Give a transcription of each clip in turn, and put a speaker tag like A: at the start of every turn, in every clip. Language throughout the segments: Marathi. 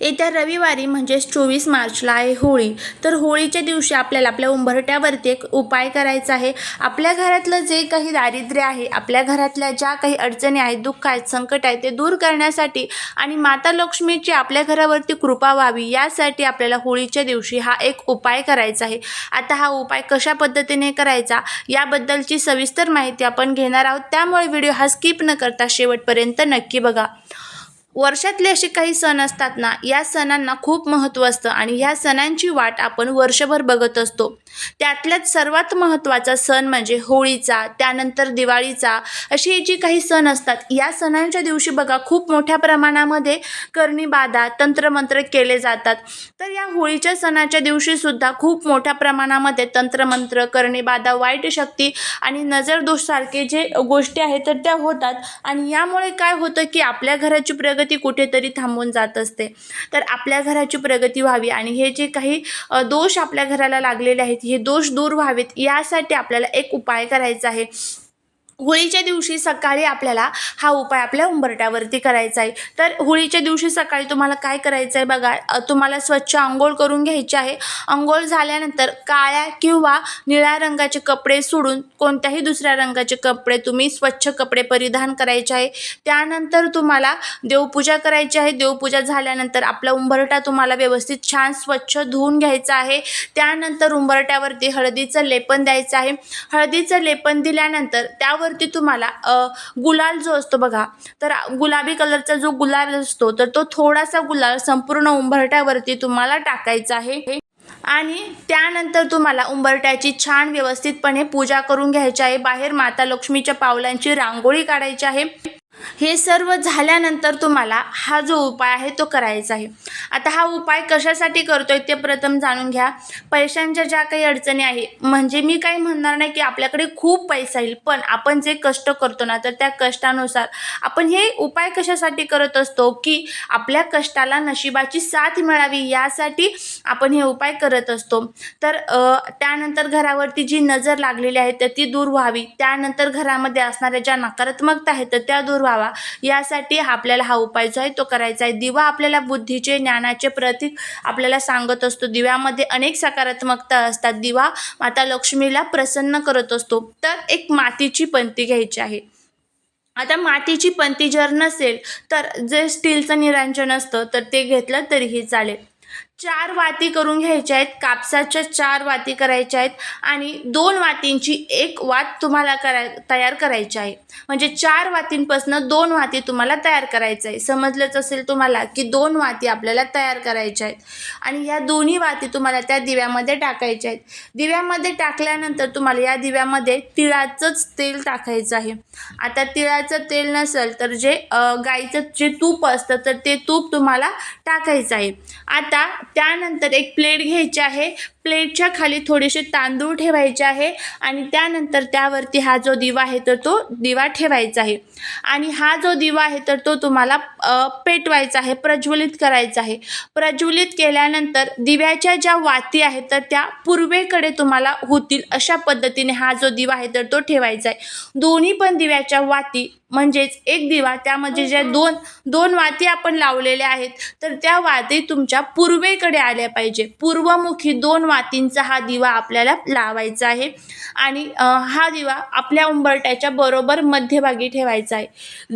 A: येत्या रविवारी म्हणजेच चोवीस मार्चला आहे होळी. तर होळीच्या दिवशी आपल्याला आपल्या उंबरट्यावरती एक उपाय करायचा आहे. आपल्या घरातलं जे काही दारिद्र्य आहे आपल्या घरातल्या ज्या काही अडचणी आहेत दुःख आहेत संकट आहेत ते दूर करण्यासाठी आणि माता लक्ष्मीची आपल्या घरावरती कृपा व्हावी यासाठी आपल्याला होळीच्या दिवशी हा एक उपाय करायचा आहे. आता हा उपाय कशा पद्धतीने करायचा याबद्दलची सविस्तर माहिती आपण घेणार आहोत. त्यामुळे व्हिडिओ हा स्किप न करता शेवटपर्यंत नक्की बघा. वर्षातले असे काही सण असतात ना या सणांना खूप महत्त्व असतं आणि ह्या सणांची वाट आपण वर्षभर बघत असतो. त्यातल्याच सर्वात महत्त्वाचा सण म्हणजे होळीचा त्यानंतर दिवाळीचा असे हे जे काही सण असतात या सणांच्या दिवशी बघा खूप मोठ्या प्रमाणामध्ये करणी बाधा तंत्रमंत्र केले जातात. तर या होळीच्या सणाच्या दिवशीसुद्धा खूप मोठ्या प्रमाणामध्ये तंत्रमंत्र करणी बाधा वाईट शक्ती आणि नजरदोषसारखे जे गोष्टी आहेत तर त्या होतात. आणि यामुळे काय होतं की आपल्या घराची प्रगती कुठेतरी थांबून जात असते. तर आपल्या घराची प्रगती व्हावी आणि हे जे काही दोष आपल्या घराला लागलेले आहेत हे दोष दूर व्हावेत यासाठी आपल्याला एक उपाय करायचा आहे. होळीच्या दिवशी सकाळी आपल्याला हा उपाय आपल्या उंबरट्यावरती करायचा आहे. तर होळीच्या दिवशी सकाळी तुम्हाला काय करायचं आहे बघा तुम्हाला स्वच्छ आंघोळ करून घ्यायची आहे. आंघोळ झाल्यानंतर काळ्या किंवा निळ्या रंगाचे कपडे सोडून कोणत्याही दुसऱ्या रंगाचे कपडे तुम्ही स्वच्छ कपडे परिधान करायचे आहे. त्यानंतर तुम्हाला देवपूजा करायची आहे. देवपूजा झाल्यानंतर आपला उंबरटा तुम्हाला व्यवस्थित छान स्वच्छ धुवून घ्यायचा आहे. त्यानंतर उंबरट्यावरती हळदीचं लेपन द्यायचं आहे. हळदीचं लेपन दिल्यानंतर त्यावर त्यावरती तुम्हाला गुलाल जो असतो बघा तर गुलाबी कलरचा जो गुलाल असतो तर तो थोडासा गुलाल संपूर्ण उंबरट्यावरती तुम्हाला टाकायचा आहे. आणि त्यानंतर तुम्हाला उंबरट्याची छान व्यवस्थितपणे पूजा करून घ्यायची आहे. बाहेर माता लक्ष्मीच्या पावलांची रांगोळी काढायची आहे. हे सर्व झाल्यानंतर तुम्हाला हा जो उपाय आहे तो करायचा आहे. आता हा उपाय कशासाठी करतोय ते प्रथम जाणून घ्या. पैशांच्या ज्या काही अडचणी आहे म्हणजे मी काही म्हणणार नाही की आपल्याकडे खूप पैसा येईल पण आपण जे कष्ट करतो ना तर त्या कष्टानुसार आपण हे उपाय कशासाठी करत असतो की आपल्या कष्टाला नशिबाची साथ मिळावी यासाठी आपण हे उपाय करत असतो. तर त्यानंतर घरावरती जी नजर लागलेली आहे तर ती दूर व्हावी. त्यानंतर घरामध्ये असणाऱ्या ज्या नकारात्मकता आहेत तर त्या दूर व्हावा. यासाठी आपल्याला हा उपाय जो आहे तो करायचा आहे. दिवा आपल्याला बुद्धीचे ज्ञानाचे प्रतीक आपल्याला सांगत असतो. दिव्यामध्ये अनेक सकारात्मकता असतात. दिवा माता लक्ष्मीला प्रसन्न करत असतो. तर एक मातीची पंती घ्यायची आहे. आता मातीची पंती जर नसेल तर जे स्टीलचं निरांजन असतं तर ते घेतलं तरीही चालेल. चार वाती करून घ्यायच्या आहेत कापसाच्या चार वाती करायच्या आहेत आणि दोन वातींची एक वात तुम्हाला कराय तयार करायची आहे. म्हणजे चार वातींपासून दोन वाती तुम्हाला तयार करायचं आहे. समजलंच असेल तुम्हाला की दोन वाती आपल्याला तयार करायच्या आहेत. आणि ह्या दोन्ही वाती तुम्हाला त्या दिव्यामध्ये टाकायच्या आहेत. दिव्यामध्ये टाकल्यानंतर तुम्हाला या दिव्यामध्ये तिळाचंच तेल टाकायचं आहे. आता तिळाचं तेल नसेल तर जे गाईचं जे तूप असतं तर ते तूप तुम्हाला टाकायचं आहे. आता त्यानंतर एक प्लेट घ्यायची आहे. प्लेटच्या खाली थोडेसे तांदूळ ठेवायचे आहे आणि त्यानंतर त्यावरती हा जो दिवा आहे तर तो दिवा ठेवायचा आहे. आणि हा जो दिवा आहे तर तो तुम्हाला पेटवायचा आहे प्रज्वलित करायचा आहे. प्रज्वलित केल्यानंतर दिव्याच्या ज्या वाती आहेत तर त्या पूर्वेकडे तुम्हाला होतील अशा पद्धतीने हा जो दिवा आहे तर तो ठेवायचा आहे. दोन्ही पण दिव्याच्या वाती म्हणजेच एक दिवा त्यामध्ये ज्या दोन दोन वाती आपण लावलेल्या आहेत तर त्या वाती तुमच्या पूर्वेकडे आल्या पाहिजे. पूर्वमुखी दोन वातींचा हा दिवा आपल्याला लावायचा आहे. आणि हा दिवा आपल्या उंबरट्याच्या बरोबर मध्यभागी ठेवायचा आहे.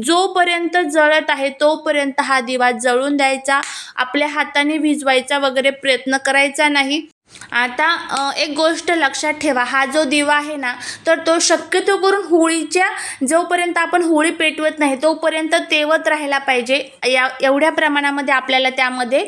A: जोपर्यंत जळत आहे तोपर्यंत हा दिवा जळून द्यायचा आपल्या हाताने भिजवायचा वगैरे प्रयत्न करायचा नाही. आता एक गोष्ट लक्षात ठेवा. हा जो दिवा आहे ना तर तो शक्यतो करून होळीच्या जोपर्यंत आपण होळी पेटवत नाही तोपर्यंत तेवत राहायला पाहिजे. या एवढ्या प्रमाणामध्ये आपल्याला त्यामध्ये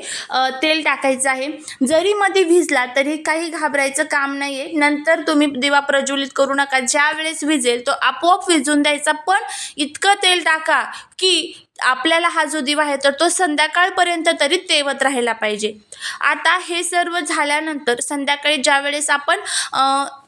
A: तेल टाकायचं आहे. जरी मध्ये भिजला तरी काही घाबरायचं काम नाही आहे नंतर तुम्ही दिवा प्रज्वलित करू नका. ज्या वेळेस विजेल तो आपोआप विजून द्यायचा. पण इतकं तेल टाका की आपल्याला हा जो दिवा आहे तर तो संध्याकाळपर्यंत तरी तेवत राहिला पाहिजे. आता हे सर्व झाल्यानंतर संध्याकाळी ज्यावेळेस आपण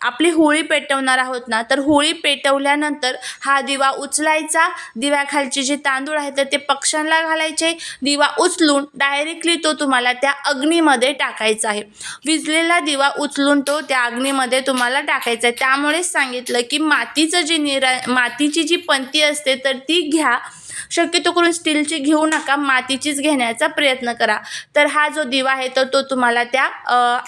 A: आपली होळी पेटवणार आहोत ना तर होळी पेटवल्यानंतर हा दिवा उचलायचा. दिव्याखालचे जे तांदूळ आहेत तर ते पक्ष्यांना घालायचे. दिवा उचलून डायरेक्टली तो तुम्हाला त्या अग्नीमध्ये टाकायचा आहे. विजलेला दिवा उचलून तो त्या अग्नीमध्ये तुम्हाला टाकायचा आहे. त्यामुळेच सांगितलं की मातीचं जे निरा मातीची जी पंती असते तर ती घ्या. शक्यतो करून स्टीलची घेऊ नका मातीचीच घेण्याचा प्रयत्न करा. तर हा जो दिवा आहे तर तो तुम्हाला त्या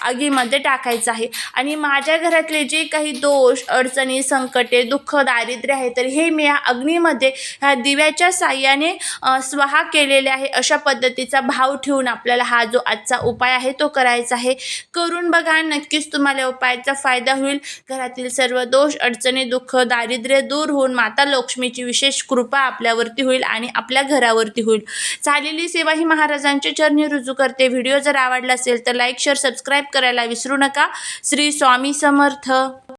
A: आगीमध्ये टाकायचा आहे. आणि माझ्या घरातले जे काही दोष अडचणी संकटे दुःख दारिद्र्य आहे तर हे मी या अग्नीमध्ये ह्या दिव्याच्या साह्याने स्वाहा केलेले आहे. अशा पद्धतीचा भाव ठेवून आपल्याला हा जो आजचा उपाय आहे तो करायचा आहे. करून बघा नक्कीच तुम्हाला उपायाचा फायदा होईल. घरातील सर्व दोष अडचणी दुःख दारिद्र्य दूर होऊन माता लक्ष्मीची विशेष कृपा आपल्यावरती होईल. आणि आपल्या घरावरती होईल. झालेली सेवा ही महाराजांच्या चरणी रुजू करते. व्हिडिओ जर आवडला असेल तर लाईक शेअर सबस्क्राईब करायला विसरू नका. श्री स्वामी समर्थ.